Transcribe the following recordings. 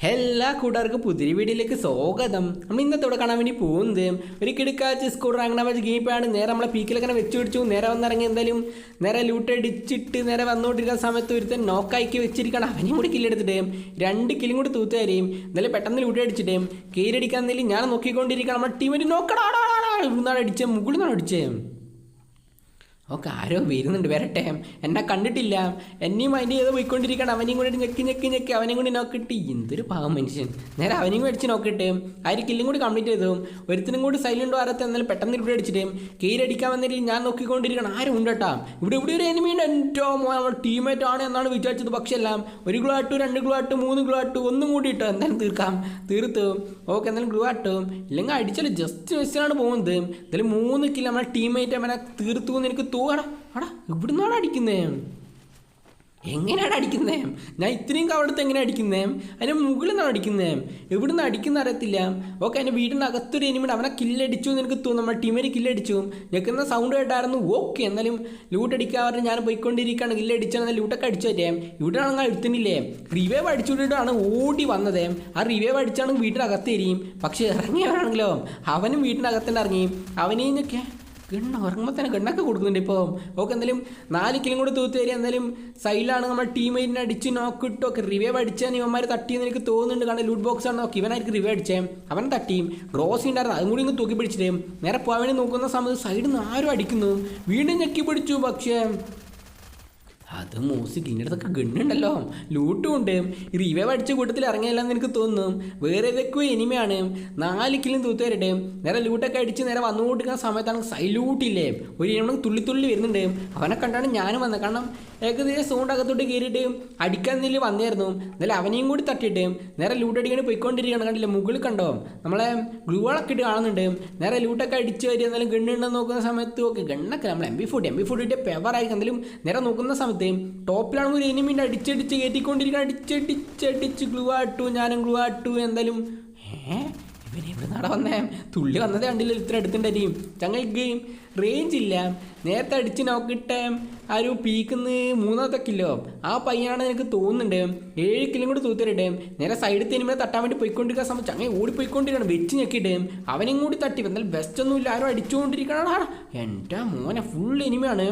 എല്ലാ കൂട്ടുകാർക്കും പുതിരി വീഡിയോയിലേക്ക് സ്വാഗതം നമ്മൾ ഇന്നത്തെ ഇവിടെ കാണാൻ വേണ്ടി പോകുന്നത് ഒരു കിടക്കാച്ച് സ്കൂൾ അങ്ങനെ വെച്ച് ഗീപ്പാണ് നേരെ നമ്മളെ പീക്കിലൊക്കെ അങ്ങനെ വെച്ച് പിടിച്ചു നേരെ വന്നിറങ്ങി എന്തായാലും നേരെ ലൂട്ട് അടിച്ചിട്ട് നേരെ വന്നുകൊണ്ടിരിക്കുന്ന സമയത്ത് ഒരുത്തൻ നോക്കായിക്ക് വെച്ചിരിക്കണം അവനെയും കൂടി കില്ലെടുത്തിട്ട് രണ്ട് കിലും കൂടി തൂത്തുകാരെയും എന്തായാലും പെട്ടെന്ന് ലൂട്ട് അടിച്ചിട്ട് കീരടിക്കാൻ എന്തെങ്കിലും ഞാൻ നോക്കിക്കൊണ്ടിരിക്കണം നമ്മുടെ ടീമിന് നോക്കടാ ഇവിടുന്നാണ് അടിച്ചത് മുകളിൽ നിന്നാണ് അടിച്ചത് ഓക്കെ ആരോ വരുന്നുണ്ട് വരട്ടെ എന്നെ കണ്ടിട്ടില്ല. എന്നെയും അതിന്റെ ചെയ്ത് പോയിക്കൊണ്ടിരിക്കണം അവനെയും കൂടി ഞെക്കി ഞെക്കി ഞെക്കി അവനെയും കൂടി നോക്കിയിട്ട് എന്തൊരു പാവം മനുഷ്യൻ. നേരെ അവനെയും അടിച്ച് നോക്കിയിട്ട് ആര് കില്ലും കൂടി കംപ്ലീറ്റ് ചെയ്തു. ഒരുത്തിനും കൂടി സൈലന്റ് വാരത്തെ എന്നാലും പെട്ടെന്ന് ഇവിടെ അടിച്ചിട്ട് കീരടിക്കാൻ വന്നിട്ട് ഞാൻ നോക്കിക്കൊണ്ടിരിക്കണം ആരും ഉണ്ട് കേട്ടാ. ഇവിടെ ഇവിടെ ഒരു എനിമി ഉണ്ട്. എന്റെ നമ്മുടെ ടീമേറ്റ് ആണ് എന്നാണ് വിചാരിച്ചത്. പക്ഷെ എല്ലാം ഒരു ഗ്ലൂ ആട്ടു രണ്ട് ഗ്ലൂ ആട്ടു മൂന്ന് ഗ്ലൂ ആട്ടു ഒന്നും കൂടി ഇട്ടോ എന്തായാലും തീർക്കാം. തീർത്തു. ഓക്കെ എന്തായാലും ഗ്ലൂ ആട്ടു. ഇല്ലെങ്കിൽ അടിച്ചാൽ ജസ്റ്റ് മെസ്സിനാണ് പോകുന്നത്. എന്തായാലും മൂന്ന് കിലോ നമ്മുടെ ടീമേറ്റ് അവനെ തീർത്തു എന്ന് എനിക്ക് തോന്നണം അടാ ഇവിടുന്നാണ് അടിക്കുന്നേ. എങ്ങനെയാണ് അടിക്കുന്നേ? ഞാൻ ഇത്രയും കവടത്ത് എങ്ങനെ അടിക്കുന്നേ? അതിന് മുകളിൽ നിന്നാണ് അടിക്കുന്നേ. എവിടെ അടിക്കുന്ന അറിയത്തില്ല. ഓക്കെ എന്റെ വീടിന്റെ അകത്തൊരു എനിമിണ്ട് അവനെ കില്ലടിച്ചു എന്ന് എനിക്ക് തോന്നുന്നു. നമ്മുടെ ടീമിന് കില്ലടിച്ചു ഞെക്കുന്ന സൗണ്ട് കേട്ടായിരുന്നു. ഓക്കെ എന്നാലും ലൂട്ട് അടിക്കാൻ പറഞ്ഞ് ഞാൻ പോയിക്കൊണ്ടിരിക്കുകയാണ്. കില്ലടിച്ചാൽ ലൂട്ടൊക്കെ അടിച്ചു തരാം. ഇവിടെ ആണെങ്കിൽ എടുത്തിട്ടില്ലേ റിവേവ് അടിച്ചുകൊണ്ടിട്ടാണ് ഓടി വന്നത്. ആ റിവേവ് അടിച്ചാണെങ്കിൽ വീട്ടിനകത്ത് എരിയും. പക്ഷേ ഇറങ്ങിയവരാണെങ്കിലോ? അവനും വീട്ടിനകത്തന്നെ ഇറങ്ങി. അവനെയൊക്കെ ഗണ്ണ ഉറങ്ങുമ്പോൾ തന്നെ ഗണ്ണൊക്കെ കൊടുക്കുന്നുണ്ട് ഇപ്പോൾ ഓക്കെ എന്തായാലും നാല് കിലും കൂടെ തൂത്ത് തരിക എന്തായാലും സൈഡിലാണ് നമ്മൾ ടീമേറ്റിനെ അടിച്ച് നോക്കിട്ടോ ഒക്കെ റിവേവ് അടിച്ചാൽ ഇവന്മാർ തട്ടിയെന്ന് എനിക്ക് തോന്നുന്നുണ്ട്. കാരണം ലൂട്ട് ബോക്സ് ആണ്. നോക്കി ഇവനായിരിക്കും റിവേ അടിച്ചേ. അവൻ തട്ടിയും. ഗ്രോസ് ഉണ്ടായിരുന്നു. അതും കൂടി ഇങ്ങ് തൂക്കി പിടിച്ചിട്ടേ. നേരെ പോകാൻ വേണ്ടി നോക്കുന്ന സമയത്ത് സൈഡിൽ നിന്ന് ആരും അടിക്കുന്നു. വീണ്ടും ഞെക്കി പിടിച്ചു. പക്ഷേ അത് മൂസിക് ഇങ്ങനത്തൊക്കെ ഗണ്ണുണ്ടല്ലോ. ലൂട്ടും ഉണ്ട് റിവൈവ് അടിച്ച കൂട്ടത്തിൽ ഇറങ്ങിയല്ലെന്ന് എനിക്ക് തോന്നും വേറെ ഏതൊക്കെയോ എനിമയാണ്. നാല് കിലും തൂത്ത് വരട്ടെ നേരെ ലൂട്ടൊക്കെ അടിച്ച് നേരെ വന്നുകൊണ്ടിരിക്കുന്ന സമയത്താണ് സൈലൂട്ടില്ലേ ഒരു ഇനി തുള്ളി തുള്ളി വരുന്നുണ്ട്. അവനെ കണ്ടാണ് ഞാനും വന്നത് കാരണം ഏകദേശം സൗണ്ട് അകത്തോട്ട് കയറിയിട്ട് അടിക്കാൻ നില വന്നായിരുന്നു എന്നാലും അവനെയും കൂടി തട്ടിയിട്ട് നേരെ ലൂട്ട് അടിക്കാൻ പോയിക്കൊണ്ടിരിക്കുകയാണ് കണ്ടില്ല? മുകളിൽ കണ്ടോ? നമ്മളെ ഗ്ലൂവളൊക്കെ ഇട്ട് കാണുന്നുണ്ട്. നേരെ ലൂട്ടൊക്കെ അടിച്ച് വരിക എന്നാലും ഗണ്ണുണ്ടെന്ന് നോക്കുന്ന സമയത്ത് ഓക്കെ ഗണ്ണൊക്കെ നമ്മൾ M B forty M B ഫോർട്ടിയുടെ പേപ്പറായി എന്തായാലും നേരെ നോക്കുന്ന സമയത്ത് ടോപ്പിലാണ് ഒരു എനിമിന്റെ അടിച്ചടിച്ച് കയറ്റിക്കൊണ്ടിരിക്കുക അടിച്ചടിച്ചടിച്ച് ഗ്ലൂ ആട്ടു ഞാനും ഗ്ലൂ ആട്ടു എന്തായാലും. ഏ? ഇവനെ ഇവിടെ നട വന്നേ. തുള്ളി വന്നതേ കണ്ടില്ല? ഇത്ര അടുത്തുണ്ടായിരിക്കും ഗെയിം റേഞ്ച് ഇല്ല. നേരത്തെ അടിച്ച് നോക്കിയിട്ട് ആ ഒരു പീക്കുന്ന് മൂന്നാമത്തെ കിലോ ആ പയ്യനാണ് എനിക്ക് തോന്നുന്നുണ്ട്. ഏഴ് കിലോ കൂടി തൂത്തിരട്ടെ നേരെ സൈഡിൽ തന്നെ തട്ടാൻ വേണ്ടി പോയിക്കൊണ്ടിരിക്കുന്ന സമയം ചങ്ങ ഓടിപ്പോയിക്കൊണ്ടിരിക്കണം വെച്ച് ഞെക്കിയിട്ട് അവനും കൂടി തട്ടി. എന്നാൽ ബെസ്റ്റ് ഒന്നും ഇല്ല ആരും അടിച്ചുകൊണ്ടിരിക്കണം എന്റെ മോനെ ഫുൾ എനിമയാണ്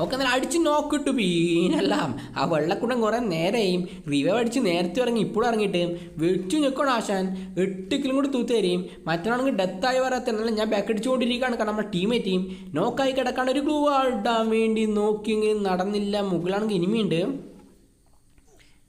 ഒക്കെ എന്നാൽ അടിച്ച് നോക്കിട്ടു പീനെല്ലാം. ആ വെള്ളക്കുടം കുറേ നേരെയും റിവൈവ് അടിച്ച് നേരത്തെ ഇറങ്ങി ഇപ്പോഴും ഇറങ്ങിയിട്ട് വെച്ചു നിൽക്കണം ആശാൻ. എട്ട് കിലും കൂടി തൂത്ത് തരും. മറ്റൊരാണെങ്കിൽ ഡെത്തായി വരാത്ത എന്നാലും ഞാൻ ബാക്ക് അടിച്ചുകൊണ്ടിരിക്കുകയാണ്. കാരണം നമ്മുടെ ടീമേ ടീം നോക്കായി കിടക്കാൻ ഒരു ഗ്ലൂ ആടാൻ വേണ്ടി നോക്കിയെങ്കിലും നടന്നില്ല. മുകളിലാണെങ്കിൽ ഇനിമയുണ്ട്.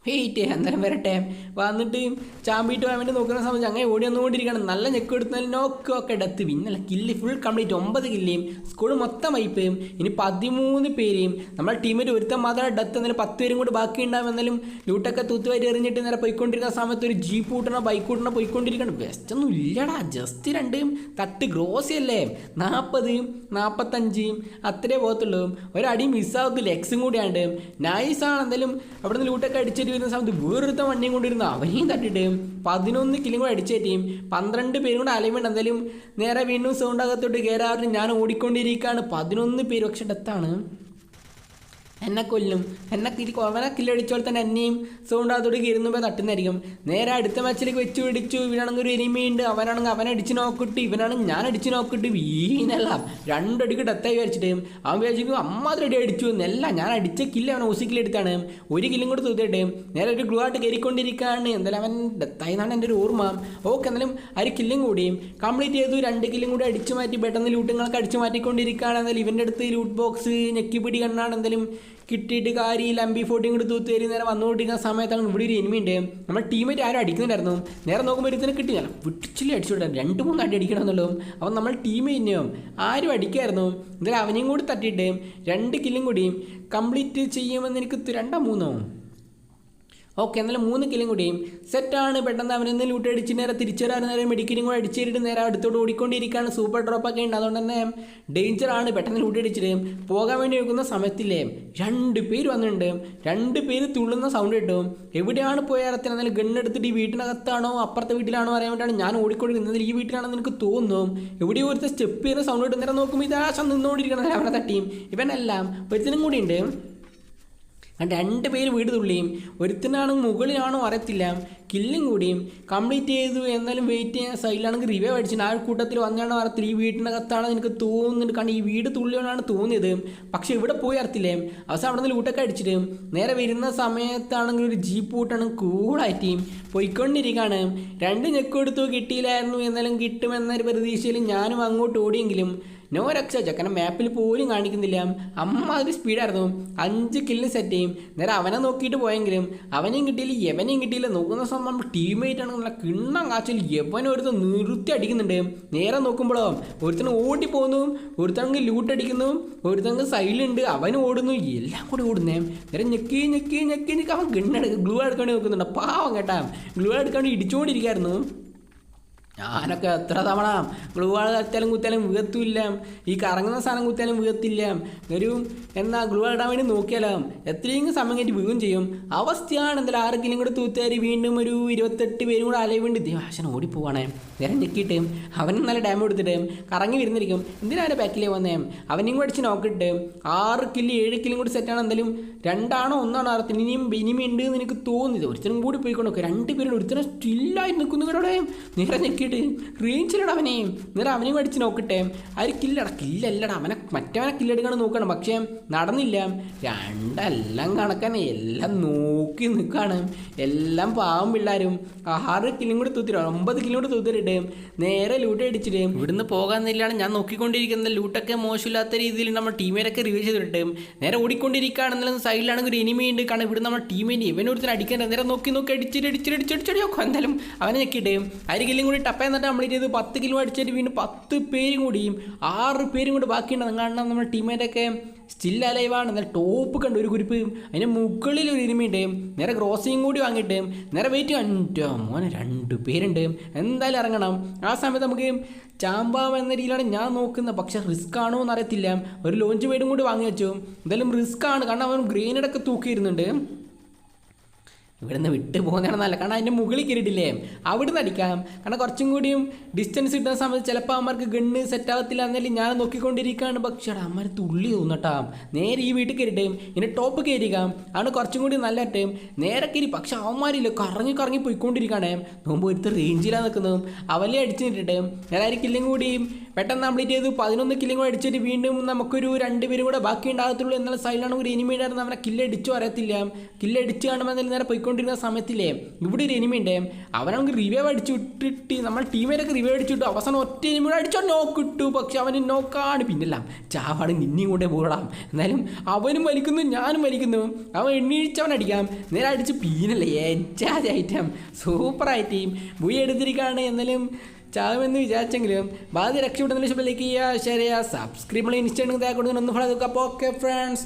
വെയിറ്റ് അന്നേരം വരട്ടെ. വന്നിട്ട് ചാമ്പിയിട്ട് പോകാൻ വേണ്ടി നോക്കുന്ന സമയത്ത് അങ്ങനെ ഓടി വന്നുകൊണ്ടിരിക്കുകയാണ് നല്ല ഞെക്ക് എടുത്താൽ നോക്ക് ഒക്കെ ഡെത്ത് പിന്നല്ല കില്ല് ഫുൾ കംപ്ലീറ്റ് ഒമ്പത് കില്ലേയും സ്കൂൾ മൊത്തം വൈപ്പയും ഇനി പതിമൂന്ന് പേരെയും നമ്മുടെ ടീമിൽ ഒരുത്തം മാത്രം ഡെത്ത് എന്നാലും പത്ത് പേരും കൂടി ബാക്കി ഉണ്ടാവും എന്നാലും ലൂട്ടൊക്കെ തൂത്തുവാരി എറിഞ്ഞിട്ട് നേരെ പോയിക്കൊണ്ടിരിക്കുന്ന സമയത്ത് ഒരു ജീപ്പ് കൂട്ടണ ബൈക്ക് കൂട്ടണ പോയിക്കൊണ്ടിരിക്കണം ബെസ്റ്റ് ഒന്നും ഇല്ലടാ. ജസ്റ്റ് രണ്ട് തട്ട് ഗ്രോസ് അല്ലേ? നാൽപ്പത് നാൽപ്പത്തഞ്ച് അത്രേ പോകത്തുള്ളൂ. ഒരടി മിസ്സാവത്തില്ല എക്സും കൂടിയാണ്ട് നൈസാണ് എന്തായാലും അവിടെ ലൂട്ടൊക്കെ അടിച്ചിട്ട് വരുന്ന സമയത്ത് വേറൊരുത്ത വണ്ടിയും കൊണ്ടിരുന്ന അവനെയും തട്ടിട്ട് പതിനൊന്ന് കിലും കൂടെ അടിച്ചേറ്റിയും പന്ത്രണ്ട് പേരും കൂടെ അലയുന്നുണ്ട് എന്തായാലും നേരെ വീണ്ടും സൗണ്ട് അകത്തോട്ട് കയറാറിന് ഞാൻ ഓടിക്കൊണ്ടിരിക്കുകയാണ്. പതിനൊന്ന് പേര് പക്ഷെ ഡെത്താണ് എന്നെ കൊല്ലും. എന്നെ തിരി അവനെ കില്ലടിച്ചോൾ തന്നെ എന്നെയും സൗണ്ട് അതോട് കയറുമ്പോൾ തട്ടുന്നതായിരിക്കും. നേരെ അടുത്ത മാച്ചിലേക്ക് വെച്ച് പിടിച്ചു. ഇവനാണെങ്കിൽ ഒരു എനിമയുണ്ട് അവനാണെങ്കിൽ അവനെ അടിച്ച് നോക്കിട്ട് ഇവനാണെങ്കിൽ ഞാൻ അടിച്ച് നോക്കിട്ട് വീണല്ല. രണ്ടടിക്ക് ഡെത്തായി വിചാരിച്ചിട്ട് അവൻ വിചാരിച്ചു അമ്മാതിരി അടി അടിച്ചു. എന്നല്ല ഞാൻ അടിച്ച കില്ല് അവൻ ഊസിക്കിലെടുത്താണ് ഒരു കില്ലും കൂടെ തൂത്തിട്ട് നേരെ ഒരു ഗ്ലൂ ആയിട്ട് കയറിക്കൊണ്ടിരിക്കുകയാണ് എന്തായാലും അവൻ ഡെത്തായി എന്നാണ് എന്റെ ഒരു ഓർമ്മ. ഓക്കെ എന്നാലും ആ ഒരു കില്ലും കൂടിയും കംപ്ലീറ്റ് ചെയ്തു. രണ്ട് കില്ലും കൂടി അടിച്ചു മാറ്റി പെട്ടെന്ന് ലൂട്ടുകളൊക്കെ അടിച്ചു മാറ്റിക്കൊണ്ടിരിക്കുകയാണ്. എന്തായാലും ഇവന്റെ അടുത്ത് ലൂട്ട് ബോക്സ് ഞെക്കിപ്പിടി കണ്ണാണ്. എന്തായാലും കിട്ടിയിട്ട് കാര്യമില്ല. എം ബി ഫോർട്ടിയും കൂടി തൂത്ത് തരും നേരെ വന്നുകൊണ്ടിരിക്കുന്ന സമയത്താണ് ഇവിടെ ഒരു എനിമി ഉണ്ട്. നമ്മുടെ ടീമേറ്റ് ആരും അടിക്കുന്നുണ്ടായിരുന്നു. നേരെ നോക്കുമ്പോൾ ഒരുത്തിന് കിട്ടിയില്ല. വിട്ടിച്ചില്ല അടിച്ചുവിടാം രണ്ട് മൂന്ന് അടി അടിക്കണമെന്നുള്ളൂ അപ്പം നമ്മൾ ടീമേറ്റിനെയും ആരും അടിക്കായിരുന്നു. എന്തായാലും അവനെയും കൂടി തട്ടിയിട്ട് രണ്ട് കില്ലും കൂടി കംപ്ലീറ്റ് ചെയ്യുമെന്ന് എനിക്ക് രണ്ടോ മൂന്നോ? ഓക്കെ എന്നാലും മൂന്ന് കിലും കൂടിയും. സെറ്റാണ് പെട്ടെന്ന് അവനെന്ന് ലൂട്ട് അടിച്ച് നേരെ തിരിച്ചു വരാൻ നേരെ മെഡിക്കലും കൂടെ അടിച്ചേരിട്ട് നേരെ അടുത്തോട്ട് ഓടിക്കൊണ്ടിരിക്കുകയാണ്. സൂപ്പർ ഡ്രോപ്പ് ഒക്കെ ഉണ്ട്. അതുകൊണ്ട് തന്നെ ഡേഞ്ചർ ആണ്. പെട്ടെന്ന് ലൂട്ട് അടിച്ചിട്ട് പോകാൻ വേണ്ടി വെക്കുന്ന സമയത്തില്ലേ രണ്ട് പേര് വന്നിട്ടുണ്ട്. രണ്ട് പേര് തുള്ളുന്ന സൗണ്ട് കിട്ടും. എവിടെയാണ് പോയാറത്തിന് എന്നാലും ഗണ്ണെടുത്തിട്ട് ഈ വീട്ടിനകത്താണോ? അപ്പുറത്തെ വീട്ടിലാണോ? അറിയാൻ വേണ്ടിയാണ് ഞാൻ ഓടിക്കൊണ്ടിരുന്നത്. ഈ വീട്ടിലാണെന്ന് എനിക്ക് തോന്നും എവിടെയോ ഒരു സ്റ്റെപ്പ് ചെയ്യുന്ന സൗണ്ട് കിട്ടും. നേരെ നോക്കുമ്പോൾ ഇതാശം നിന്നുകൊണ്ടിരിക്കണം അവനെ തട്ടിയും ഇവനെല്ലാം ഒരുത്തിനും കൂടി ഉണ്ട്. അങ്ങനെ രണ്ട് പേര് വീട് തുള്ളിയും ഒരുത്തനാണ് മുകളിലാണോ അറിയത്തില്ല. കില്ലും കൂടിയും കംപ്ലീറ്റ് ചെയ്തു. എന്നാലും വെയിറ്റ് ചെയ്യാൻ സൈഡിലാണെങ്കിൽ റിവേ അടിച്ചിട്ട് ആ കൂട്ടത്തിൽ വന്നാണോ അറിയത്തില്ല. ഈ വീട്ടിനകത്താണ് എനിക്ക് തോന്നുന്നുണ്ട് കാരണം ഈ വീട് തുള്ളിയോടാണ് തോന്നിയത്. പക്ഷേ ഇവിടെ പോയി അറിയത്തില്ലേ. അവസാനം അവിടെ നിന്ന് ലൂട്ടൊക്കെ അടിച്ചിട്ട് നേരെ വരുന്ന സമയത്താണെങ്കിൽ ഒരു ജീപ്പ് കൂട്ടാണ് കൂളായിട്ട് പോയിക്കൊണ്ടിരിക്കുകയാണ് രണ്ട് ഞെക്കെടുത്തു കിട്ടിയില്ലായിരുന്നു. എന്നാലും കിട്ടുമെന്നൊരു പ്രതീക്ഷയിൽ ഞാനും അങ്ങോട്ട് ഓടിയെങ്കിലും നോ രക്ഷ ചെക്കനെ മാപ്പിൽ പോലും കാണിക്കുന്നില്ല. അമ്മ ഒരു സ്പീഡായിരുന്നു അഞ്ച് കില്ല് സെറ്റ് ചെയ്യും. നേരെ അവനെ നോക്കിയിട്ട് പോയെങ്കിലും അവനെയും കിട്ടിയില്ല എവനെയും കിട്ടിയില്ല. നോക്കുന്ന സമയം ടീമേറ്റ് ആണെന്നുള്ള കിണ്ണം കാച്ചിൽ എവനും ഒരുത്തൻ നിർത്തി അടിക്കുന്നുണ്ട്. നേരെ നോക്കുമ്പോഴോ ഒരുത്തന് ഓടി പോകുന്നു ലൂട്ട് അടിക്കുന്നു ഒരുത്തങ്ങൾക്ക് സൈലുണ്ട് അവൻ ഓടുന്നു എല്ലാം കൂടി ഓടുന്നേ. നേരെ ഞെക്കി ഞെക്കി ഞെക്കി ഞെക്കി. അവൻ ഗണ്ണെടുക്ക ഗ്ലൂ എടുക്കാണ്ട് നോക്കുന്നുണ്ട് പാവം കേട്ടാ. ഗ്ലൂ എടുക്കാണ്ട് ഇടിച്ചുകൊണ്ടിരിക്കുകയായിരുന്നു ഞാനൊക്കെ എത്ര തവണ ഗ്ലൂ ആൾ കത്തിയാലും കുത്തിയാലും വീഴത്തില്ല ഈ കറങ്ങുന്ന സാധനം കുത്തിയാലും വീഴത്തില്ല. ഒരു എന്നാ ഗ്ലൂ ഇടാൻ വേണ്ടി നോക്കിയാലോ? എത്രയും സമയം കഴിഞ്ഞ് വീഴും ചെയ്യും. അവസ്ഥയാണ് എന്തായാലും ആർക്കെങ്കിലും കൂടെ തൂത്തുകാരി വീണ്ടും ഒരു ഇരുപത്തെട്ട് പേരും കൂടെ അലയ വേണ്ടി ദേവാശൻ ഓടിപ്പോവാണേ. നേരം ഞെക്കിയിട്ട് അവനും നല്ല ഡാമേജ് കൊടുത്തിട്ട് കറങ്ങി വരുന്നിരിക്കും. എന്തിനാ അവന്റെ ബാക്കിലേ വന്നേ? അവനെയും കൂടെ അടിച്ച് നോക്കിയിട്ട് ആറ് കില്ല് ഏഴ് കില്ലും കൂടി സെറ്റാണ് എന്തായാലും രണ്ടാണോ ഒന്നാണോ അർത്ഥം ഇനിയും ഇനിയും ഉണ്ട് എന്ന് എനിക്ക് തോന്നിയത് ഒരുത്തനും കൂടി പോയിക്കൊണ്ടൊക്കെ രണ്ട് പേരും ഒരുത്തനും സ്റ്റില്ലായി നിൽക്കുന്നു കേട്ടോടെ നേരെ ഞെക്കിയിട്ട് റേഞ്ചിലട അവനെ നേരെ അവനെയും അടിച്ച് നോക്കട്ടെ ആ കില്ലടാ കില്ലല്ലടാ അവനെ മറ്റവനെ കില്ലെടുക്കണം നോക്കണം പക്ഷേ നടന്നില്ല രണ്ടെല്ലാം കണക്കാണ് എല്ലാം നോക്കി നിൽക്കുകയാണ് എല്ലാം പാവം പിള്ളേരും ആറ് കില്ലും കൂടി തൂത്തിട്ട് ഒമ്പത് കിലും കൂടി തൂത്തിട്ട് നേരെ ലൂട്ട് അടിച്ചിട്ട് ഇവിടുന്ന് പോകാന്നില്ലാണ് ഞാൻ നോക്കിക്കൊണ്ടിരിക്കുന്നത് ലൂട്ടൊക്കെ മോശമില്ലാത്ത രീതിയിൽ നമ്മൾ ടീമേരൊക്കെ റിവ്യൂ ചെയ്തിട്ട് നേരെ ഓടിക്കൊണ്ടിരിക്കുകയാണെന്നുള്ള സൈഡിലാണെങ്കിൽ ഒരു എനിമി ഉണ്ട് കാരണം ഇവിടെ നമ്മുടെ ടീമിന് ഇവനൊരുത്തിന് അടിക്കാൻ നേരെ നോക്കി നോക്കി അടിച്ചിട്ട് അടിച്ചിട്ട് അടിച്ചടിച്ചടിച്ചോ എന്തായാലും അവനെ ഞെക്കിയിട്ട് കില്ലും കൂടി ടപ്പ എന്നിട്ട് കംപ്ലീറ്റ് ചെയ്ത് പത്ത് കിലോ അടിച്ചിട്ട് വീണ്ടും പത്ത് പേരും കൂടിയും ആറ് പേരും കൂടി ബാക്കിയുണ്ട്. കാരണം നമ്മുടെ ടീമേറ്റൊക്കെ സ്റ്റിൽ അലൈവാണ് എന്നാൽ ടോപ്പ് കണ്ട് ഒരു കുരിപ്പ്. അതിന്റെ മുകളിൽ ഒരു ഇരുമയുണ്ട് നേരെ ക്രോസിങ് കൂടി വാങ്ങിയിട്ട് നേരെ വെയിറ്റ് കണ്ടോ മോനെ രണ്ട് പേരുണ്ട്. എന്തായാലും ഇറങ്ങണം. ആ സമയത്ത് നമുക്ക് ചാമ്പാവ് എന്ന രീതിയിലാണ് ഞാൻ നോക്കുന്നത്. പക്ഷെ റിസ്ക് ആണോ എന്ന് അറിയത്തില്ല. ഒരു ലോഞ്ച് പേരും കൂടി വാങ്ങി വെച്ചു. എന്തായാലും റിസ്ക് ആണ്. കാരണം അവൻ തൂക്കി തൂക്കിയിരുന്നുണ്ട്. ഇവിടുന്ന് വിട്ട് പോകുന്നതാണ് നല്ല കാരണം അതിന്റെ മുകളിൽ കയറിയിട്ടില്ലേ? അവിടുന്ന് അടിക്കാം. കാരണം കുറച്ചും കൂടിയും ഡിസ്റ്റൻസ് കിട്ടുന്ന സമയത്ത് ചിലപ്പോൾ അമ്മമാർക്ക് ഗണ്ണ് സെറ്റ് ആവത്തില്ല എന്നാലും ഞാൻ നോക്കിക്കൊണ്ടിരിക്കുകയാണ്. പക്ഷേ അമ്മമാർ തുള്ളി തോന്നട്ടാ നേരെ ഈ വീട്ടിൽ കയറിട്ടേം ഇനി ടോപ്പ് കയറിക്കാം ആണ് കുറച്ചും കൂടി നല്ല ടൈം നേരെ കയറി. പക്ഷെ അവന്മാരില്ല കറങ്ങി കറങ്ങി പോയിക്കൊണ്ടിരിക്കുകയാണ്. നോമ്പ് ഒരുത്ത് റേഞ്ചിലാണ് നിൽക്കുന്നതും. അവലെ അടിച്ചു നിന്നിട്ട് നേരെ കൂടിയും പെട്ടെന്ന് കംപ്ലീറ്റ് ചെയ്തു പതിനൊന്ന് കില്ലും കൂടെ അടിച്ചിട്ട് വീണ്ടും നമുക്കൊരു രണ്ട് പേരും കൂടെ ബാക്കി ഉണ്ടാകത്തുള്ളൂ എന്നാൽ സൈഡിലാണ് ഒരു എനിമി ഉണ്ടായിരുന്നു അവനെ കില്ലടിച്ചു അറിയത്തില്ല. കില്ലടിച്ച് കാണുമ്പോൾ എന്തെങ്കിലും നേരെ പോയിക്കൊണ്ടിരുന്ന സമയത്തില്ലേ? ഇവിടെ ഒരു എനിമി ഉണ്ട്. അവനാണെങ്കിൽ റിവൈവ് അടിച്ചു വിട്ടിട്ട് നമ്മൾ ടീമിലൊക്കെ റിവൈവ് അടിച്ചു വിട്ടു. അവസാനം ഒറ്റ എനിമി കൂടെ അടിച്ചോ. നോക്കിട്ടു പക്ഷെ അവന് നോക്കാണ് പിന്നില്ല. ചാവാണ്. നിന്നെയും കൊണ്ടേ പോകടാം എന്നാലും അവനും വലിക്കുന്നു ഞാനും വലിക്കുന്നു. അവൻ എണ്ണീച്ചവൻ അടിക്കാം. നേരെ അടിച്ച് പീനല്ലേ ഏറ്റാതെ ഐറ്റം സൂപ്പർ സൂപ്പറായിട്ട് ബുയി എടുത്തിരിക്കുകയാണ്. എന്നാലും ചാകുമെന്ന് വിചാരിച്ചെങ്കിലും ബാധ രക്ഷപ്പെടുന്നതിന് ലൈക്ക് ചെയ്യുക ഷെയർ ചെയ്യുക സബ്സ്ക്രൈബ് ഇൻസ്റ്റാഗ്രാം ഒന്ന് ഫോളോ നോക്കുക ഓക്കെ ഫ്രണ്ട്സ്